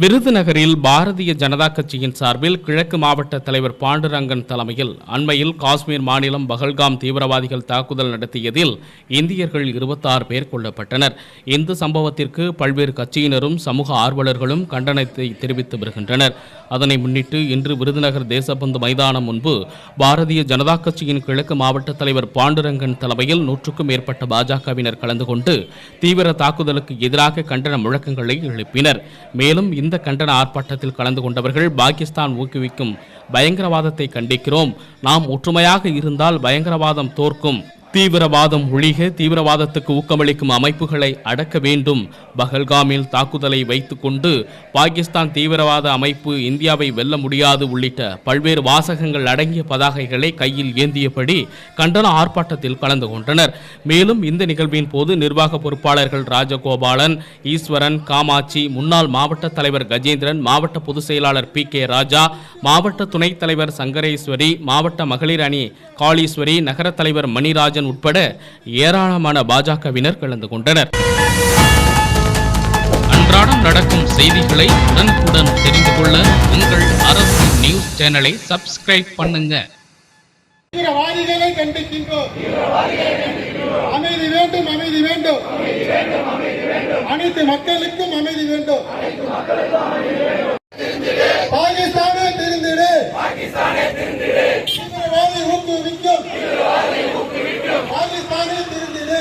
விருதுநகரில் பாரதிய ஜனதா கட்சியின் சார்பில் கிழக்கு மாவட்ட தலைவர் பாண்டுரங்கன் தலைமையில் அண்மையில் காஷ்மீர் மாநிலம் பகல்காம் தீவிரவாதிகள் தாக்குதல் நடத்தியதில் இந்தியர்கள் இருபத்தாறு பேர் கொல்லப்பட்டனர். இந்த சம்பவத்திற்கு பல்வேறு கட்சியினரும் சமூக ஆர்வலர்களும் கண்டனத்தை தெரிவித்து வருகின்றனர். அதனை முன்னிட்டு இன்று விருதுநகர் தேசபந்து மைதானம் முன்பு பாரதிய ஜனதா கட்சியின் கிழக்கு மாவட்ட தலைவர் பாண்டுரங்கன் தலைமையில் நூற்றுக்கும் மேற்பட்ட பாஜகவினர் கலந்து கொண்டு தீவிர தாக்குதலுக்கு எதிராக கண்டன முழக்கங்களை எழுப்பினர். மேலும் இந்த கண்டன ஆர்ப்பாட்டத்தில் கலந்து கொண்டவர்கள் பாகிஸ்தான் ஊக்குவிக்கும் பயங்கரவாதத்தை கண்டிக்கிறோம். நாம் ஒற்றுமையாக இருந்தால் பயங்கரவாதம் தோற்கும். தீவிரவாதம் ஒழிக தீவிரவாதத்துக்கு ஊக்கமளிக்கும் அமைப்புகளை அடக்க வேண்டும். பஹல்காமில் தாக்குதலை வைத்துக்கொண்டு பாகிஸ்தான் தீவிரவாத அமைப்பு இந்தியாவை வெல்ல முடியாது உள்ளிட்ட பல்வேறு வாசகங்கள் அடங்கிய பதாகைகளை கையில் ஏந்தியபடி கண்டன ஆர்ப்பாட்டத்தில் கலந்து கொண்டனர். மேலும் இந்த நிகழ்வின் போது நிர்வாக பொறுப்பாளர்கள் ராஜகோபாலன் ஈஸ்வரன் காமாட்சி முன்னாள் மாவட்ட தலைவர் கஜேந்திரன் மாவட்ட பொதுச் செயலாளர் பி கே ராஜா மாவட்ட துணைத் தலைவர் சங்கரேஸ்வரி மாவட்ட மகளிர் அணி காளீஸ்வரி நகர தலைவர் மணிராஜன் உட்பட ஏராளமான பாஜகவினர் கலந்து கொண்டனர். அன்றாடம் நடக்கும் செய்திகளை உடனுக்குடன் தெரிந்து கொள்ள உங்கள் அரசு நியூஸ் சேனலை சப்ஸ்கிரைப் பண்ணுங்க. தீவிரவாதிகளை கண்டிக்கின்றோம். அமைதி வேண்டும் அமைதி வேண்டும். அனைத்து மக்களுக்கும் அமைதி வேண்டும். பாகிஸ்தானே தெரிந்திடு. தீவிரவாதி ஊக்குவிக்கும். பாகிஸ்தானில் இருந்தது